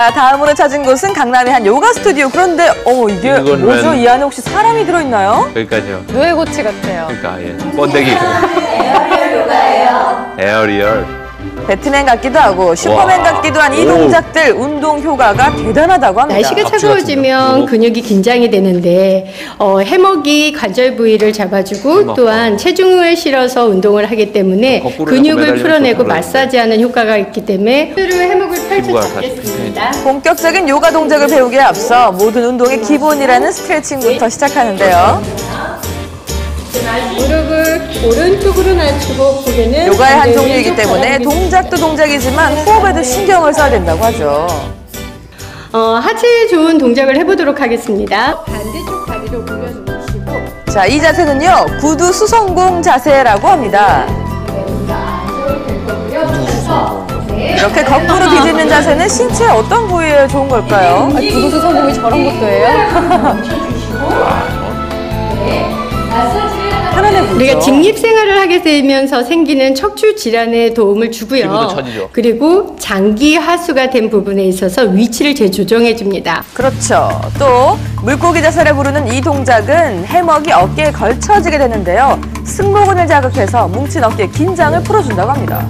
자, 다음으로 찾은 곳은 강남의 한 요가 스튜디오. 그런데 어 이게 뭐죠? 웬- 이 안에 혹시 사람이 들어있나요? 여기까지요. 누에고치 같아요. 그러니까 예. 번데기. 에어리얼 요가예요. 에어리얼. 배트맨 같기도 하고 슈퍼맨 와. 같기도 한 이 오. 동작들 운동 효과가 대단하다고 합니다. 날씨가 차가워지면. 근육이 긴장이 되는데 어, 해먹이 관절 부위를 잡아주고 해먹. 또한 체중을 실어서 운동을 하기 때문에 근육을 풀어내고 마사지하는 효과가 있기 때문에 스스로 해먹을 펼쳐주겠습니다. 본격적인 요가 동작을 배우기에 앞서 모든 운동의 기본이라는 스트레칭부터 시작하는데요. 무릎을 오른쪽으로 낮추고 고개는 요가의 한 종류이기 때문에. 동작도 동작이지만 호흡에도 신경을 써야 된다고 하죠. 어, 하체에 좋은 동작을 해보도록 하겠습니다. 반대쪽 다리를 올려놓으시고 자, 이 자세는요, 구두 수성공 자세라고 합니다. 이렇게 거꾸로 뒤집는 자세는 신체 어떤 부위에 좋은 걸까요? 구두 수 성공이 저런 것도 해요? 편안해 보이죠? 우리가 직립 생활을 하게 되면서 생기는 척추 질환에 도움을 주고요. 그리고 장기 하수가 된 부분에 있어서 위치를 재조정해 줍니다. 그렇죠. 또 물고기 자세를 부르는 이 동작은 해먹이 어깨에 걸쳐지게 되는데요. 승모근을 자극해서 뭉친 어깨 긴장을 풀어준다고 합니다.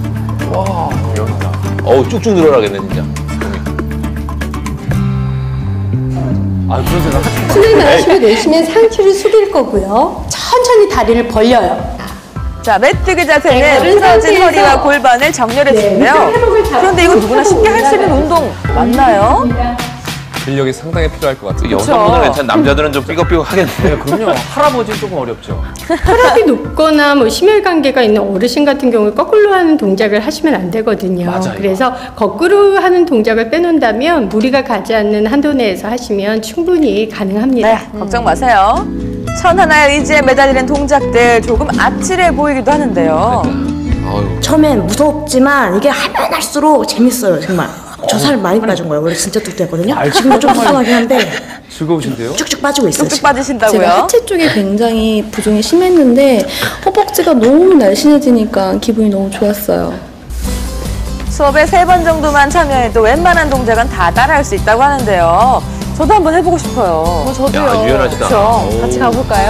와, 어렵다. 어우, 쭉쭉 늘어나겠네, 진짜. 아, 그런 생각 하지 숨을 마시고 내쉬면 상체를 숙일 거고요. 천천히 다리를 벌려요. 자, 메뜨기 자세는 네, 바른 틀어진 상태에서 허리와 골반을 정렬해 네, 그런데 이거 누구나 쉽게 할 수 있는. 운동 맞나요? 근력이 상당히 필요할 것 같아요. 여성분은 괜찮 남자들은 좀 삐걱삐걱 하겠네요. 그럼요. 할아버지는 조금 어렵죠. 혈압이 높거나 뭐 심혈관계가 있는 어르신 같은 경우에 거꾸로 하는 동작을 하시면 안 되거든요. 맞아요. 그래서 거꾸로 하는 동작을 빼놓는다면 무리가 가지 않는 한도 내에서 하시면 충분히 가능합니다. 네, 걱정 마세요. 천 하나의 의지에 매달리는 동작들 조금 아찔해 보이기도 하는데요. 처음엔 무섭지만 이게 하면 할수록 재밌어요 정말 저 살 많이 빠진 거예요 원래 진짜 뚱뚱했거든요 지금도 좀 뚱뚱하긴 한데 즐거우신데요? 쭉쭉 빠지고 있어요 쭉쭉. 빠지신다고요? 제가 하체 쪽에 굉장히 부종이 심했는데 허벅지가 너무 날씬해지니까 기분이 너무 좋았어요. 수업에 세 번 정도만 참여해도 웬만한 동작은 다 따라할 수 있다고 하는데요. 저도 한번 해보고 싶어요. 어, 저도요. 야, 유연하시다. 그렇죠. 오. 같이 가볼까요?